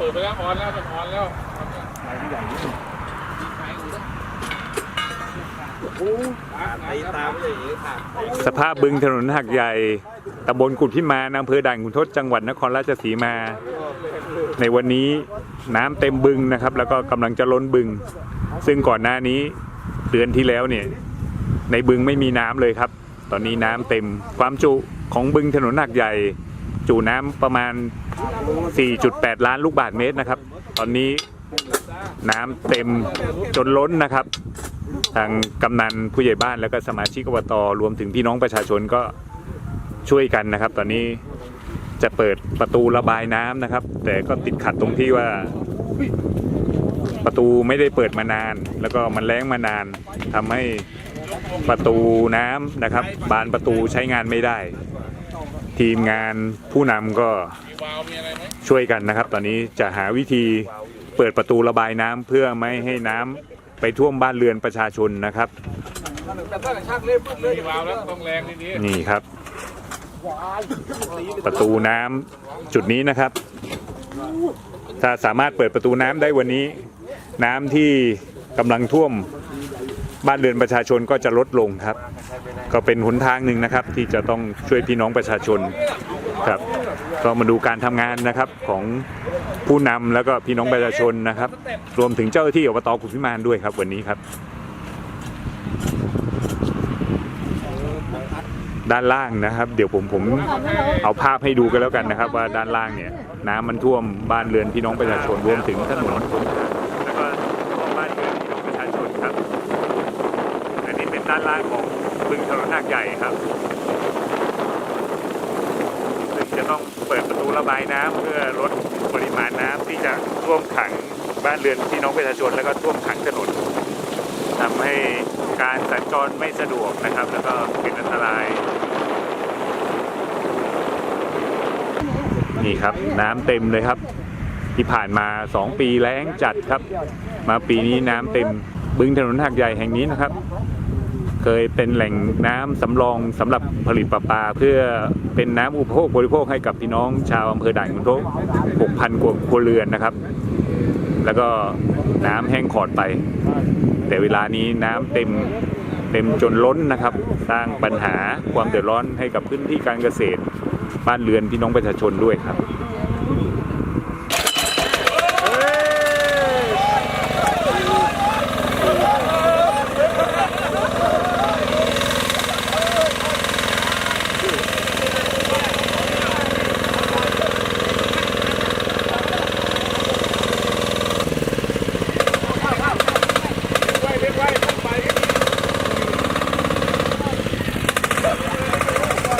เปิดไปแล้วออนแล้วมันออนแล้วตีตามเลยอย่างนี้ค่ะสภาพบึงถนนหักใหญ่ตำบลกุดพิมานอำเภอด่านขุนทดจังหวัดนครราชสีมา ในวันนี้น้ำเต็มบึงนะครับ แล้วก็กำลังจะล้นบึง ซึ่งก่อนหน้านี้เดือนที่แล้วเนี่ย ในบึงไม่มีน้ำเลยครับ ตอนนี้น้ำเต็มความจุของบึงถนนหักใหญ่ จุน้ำประมาณ 4.8 ล้านลูกบาศก์เมตรนะครับ ตอนนี้น้ำเต็มจนล้นนะครับ ทางกำนันผู้ใหญ่บ้านแล้วก็สมาชิกอบตรวมถึงพี่น้องประชาชนก็ช่วยกันนะครับ ตอนนี้จะเปิดประตูระบายน้ำนะครับ แต่ก็ติดขัดตรงที่ว่าประตูไม่ได้เปิดมานาน แล้วก็มันแล้งมานานทำให้ประตูน้ำนะครับ บานประตูใช้งานไม่ได้ ทีมงานผู้นำก็ช่วยกันนะครับ ตอนนี้จะหาวิธีเปิดประตูระบายน้ำเพื่อไม่ให้น้ำไปท่วมบ้านเรือนประชาชนนะครับนี่ครับ ประตูน้ำจุดนี้นะครับ ถ้าสามารถเปิดประตูน้ำได้วันนี้ น้ำที่กำลังท่วมบ้านเรือนประชาชนก็จะลดลงครับ ก็เป็นหนทางหนึ่งนะครับที่จะต้องช่วยพี่น้องประชาชนครับก็มาดูการทำงานนะครับของผู้นำแล้วก็พี่น้องประชาชนนะครับ รวมถึงเจ้าหน้าที่อบตกุฎพิมานด้วยครับวันนี้ครับ ด้านล่างนะครับ เดี๋ยวผมผมเอาภาพให้ดูกันแล้วกันนะครับ ว่าด้านล่างเนี่ยน้ำมันท่วมบ้านเรือนพี่น้องประชาชนรวมถึงถนนแล้วก็บ้านเรือนพี่น้องประชาชนครับ อันนี้เป็นด้านล่างของ บึงถนนหากใหญ่ครับ ซึ่งจะต้องเปิดประตูระบายน้ำเพื่อลดปริมาณน้ำที่จะท่วมขังบ้านเรือนพี่น้องประชาชนแล้วก็ท่วมขังถนนทำให้การสัญจรไม่สะดวกนะครับ แล้วก็เป็นอันตรายนี่ครับน้ำเต็มเลยครับ ที่ผ่านมา 2 ปีแล้งจัดครับ มาปีนี้น้ำเต็มบึงถนนหักใหญ่แห่งนี้นะครับ เคยเป็นแหล่งน้ำสำรองสำหรับผลิตประปาเพื่อเป็นน้ำอุปโภคบริโภคให้กับพี่น้องชาวอำเภอด่านขุนทด6,000กว่าครัวเรือนนะครับ แล้วก็น้ำแห้งขอดไป แต่เวลานี้น้ำเต็มเต็มจนล้นนะครับ สร้างปัญหาความเดือดร้อนให้กับพื้นที่การเกษตร บ้านเรือนพี่น้องประชาชนด้วยครับ ๆไว้เล็กไว้ต้องไป คอยเด้อเด้อค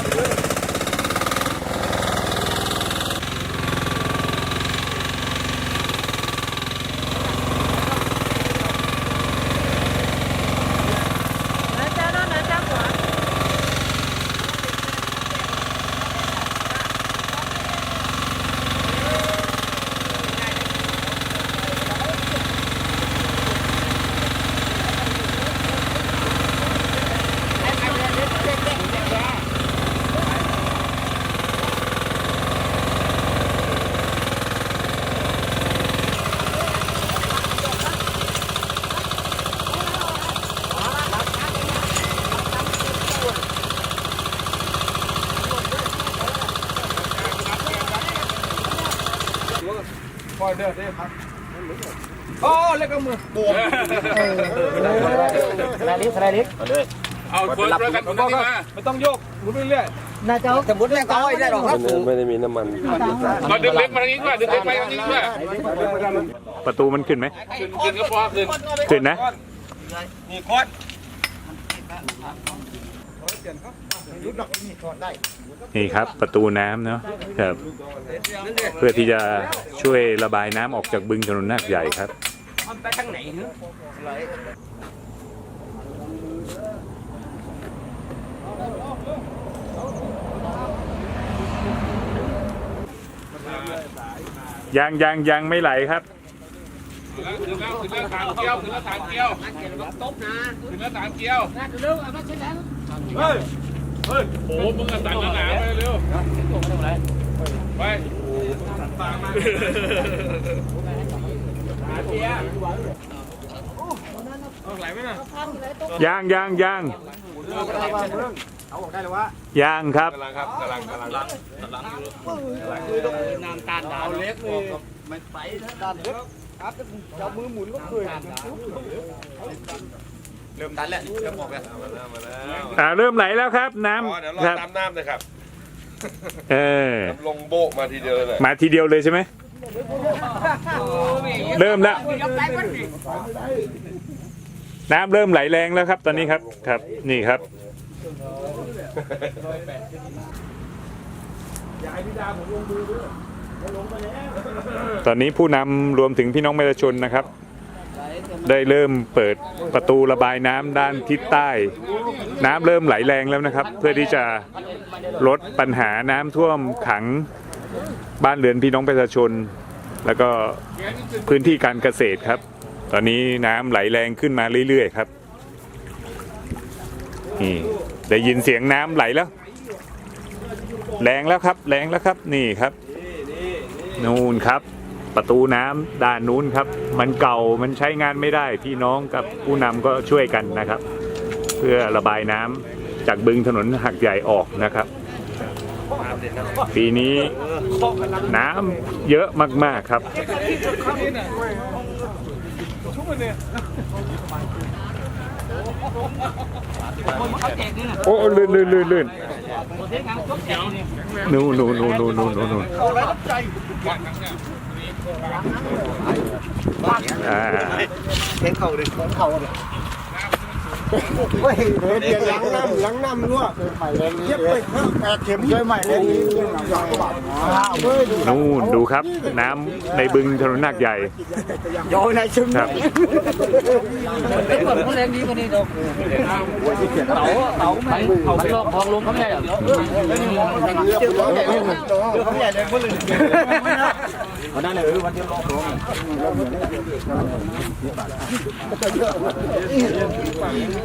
รับ โอ้เล็กก็มือปวดสไลด์ลิฟต์สไลด์ลิฟต์เอาคนประกันคนนี้มาไม่ต้องโยกหมุนไปเรื่อยน่าจะสมมติแรงก้อยได้หรอกครับไม่ได้มีน้ำมันมาดึงเล็กมาทางนี้ด้วยดึงเล็กไปทางนี้ด้วยประตูมันขึ้นไหมขึ้นขึ้นก็พอขึ้นขึ้นนะนี่คอ นนี่ครับประตูน้ำเนาะครับ เพื่อที่จะช่วยระบายน้ำออกจากบึงถนนนาคใหญ่ครับไปทางไหนฮะยังยังยังไม่ไหลครับขึ้นแล้วขึ้นแล้วสามเกี้ยวขึ้นแล้วสามเกี้ยวตบนะขึ้นแล้วสามเกี้ยวเฮ้ย เฮ้ยโอ้มึงอะสั่นหนาๆไปเร็วไปยางยางยางเอาออกได้เลยวะยางครับกำลังครับกำลังกำลังน้ำตาลดาวเล็กไม่ไปด้านเล็กครับจับมือหมุนก็เคย เริ่มดันแล้วเริ่มออกแล้วมาแล้วมาแล้วอ่าเริ่มไหลแล้วครับน้อ๋อเดี๋ยวรอำครับ ตามน้ำเลยครับเออลงโบกมาทีเดียวเลยมาทีเดียวเลยใช่ไหมเริ่มแล้ว น้ำเริ่มไหลแรงแล้วครับ ตอนนี้ครับครับ นี่ครับ ตอนนี้ผู้นำรวมถึงพี่น้องประชาชนนะครับ ได้เริ่มเปิดประตูระบายน้ำด้านทิศใต้ น้ำเริ่มไหลแรงแล้วนะครับ เพื่อที่จะลดปัญหาน้ำท่วมขังบ้านเรือนพี่น้องประชาชน แล้วก็พื้นที่การเกษตรครับ ตอนนี้น้ำไหลแรงขึ้นมาเรื่อยๆครับนี่ได้ยินเสียงน้ำไหลแล้ว แรงแล้วครับ แรงแล้วครับนี่ครับ นู่นครับ ประตูน้ำด้านนู้นครับ มันเก่ามันใช้งานไม่ได้พี่น้องกับผู้นำก็ช่วยกันนะครับ เพื่อระบายน้ำจากบึงถนนหักใหญ่ออกนะครับ ปีนี้น้ำเยอะมาก ๆ ครับ โอ้ลื่นลื่นลื่นลื่นนู่นนู่นนู่นนู่นนู่นนู่น อ่าเห็นเข่า เลยเข่าเลยเฮ้ยเดี๋ยวหลังน้ำหลังน้ำรั่วเย็บไปห้าแปดเข็มช่วยใหม่เลยนี้นู่นดูครับ น้ำในบึงถนนหนักใหญ่โยนในชุ่มครับเป็นคนแรงดีกว่านี้ดอกเต๋าเต๋าไม่เขาไม่ลอกทองลงเขาไม่ได้หรอเจ้าของใหญ่เลยเจ้าของใหญ่เลยคนเลยวันนั้นเลยวันที่ลอกทองเ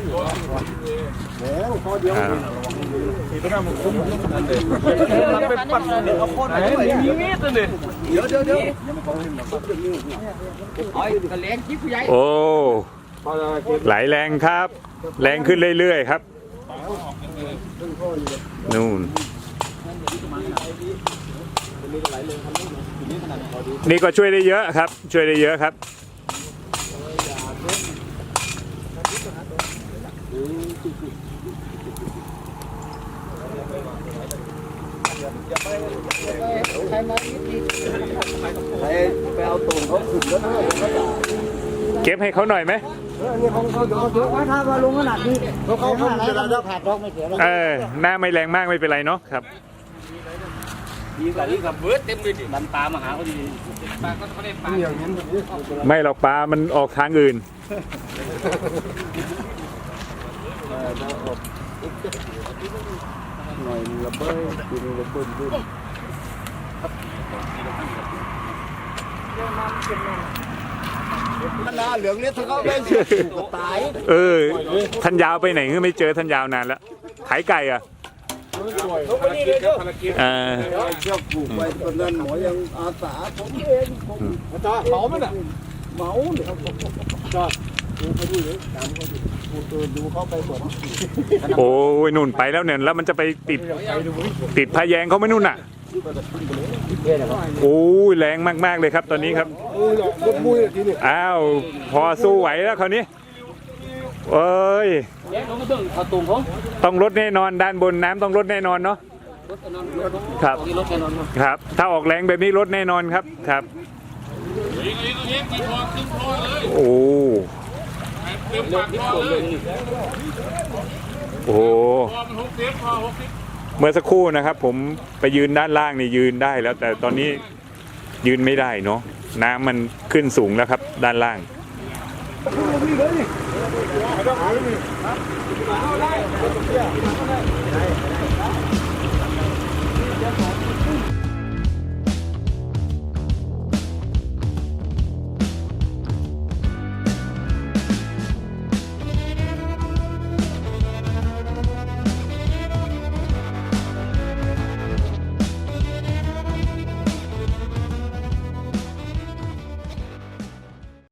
ป็นปัดเดี๋ยวเอาคนไปด้วยมีมีดเลยเดี๋ยวเดี๋ยวเดี๋ยวไอ้กระเลงจิ๊บผู้ใหญ่โอ้ไหลแรงครับ แรงขึ้นเรื่อยๆครับ นู่น นี่ก็ช่วยได้เยอะครับ ช่วยได้เยอะครับ ไปเอาตูนเขาขึ้นรถเลยเก็บให้เขาหน่อยไหมนี่เขาเขาเขาเยอะว่าถ้ามาลงขนาดนี้เขาเขาเขาจะได้ผ่านรอกไม่เสียแล้วเออหน้าไม่แรงมากไม่เป็นไรเนาะครับดีกว่านี้กับเบิร์ดเต็มเลยดิดันปลามาหาเขาดีปลาก็เขาได้ปลาอย่างนี้ไม่หรอกปลามันออกทางอื่น หน่อยระเบิดกินระเบิดด้วยนนาเหลืองเลี้ยงเขาไม่ตาย เออท่านยาวไปไหนก็ไม่เจอท่านยาวนานแล้วขายไก่อะเอ่าเชือกผูกไว้ตอนนั้นหมอยังอาสาผมเองผมจ้าเมาไหมน่ะเมาเนี่ยครับ ดูเขาดูเลยตามเขาดูดูดูเขาไปหมดโอ้ยนุ่นไปแล้วเนี่ยแล้วมันจะไปติดติดพาแยงเขาไหม่นุ่นอะ โอ้ยแรงมากๆเลยครับตอนนี้ครับ โอ้ยรถมุ้ยทีนี้อ้าว พอสู้ไหวแล้วคราวนี้เอ้ยเลี้ยงเขาไม่ต้องเอาตุ่มเขาต้องลดแน่นอนด้านบนน้ำต้องลดแน่นอนเนาะ รถแน่นอนครับ ตรงนี้รถแน่นอนครับครับ ถ้าออกแรงแบบนี้ลดแน่นอนครับครับยิง ยิงยิงกี่พอคอเลยโอ้เต็มปากพอเลยโอ้พอมันหกสิบพอหกสิบเมื่อสักครู่นะครับผมไปยืนด้านล่างนี่ยืนได้แล้ว แต่ตอนนี้ยืนไม่ได้เนาะน้ำมันขึ้นสูงแล้วครับ ด้านล่าง เ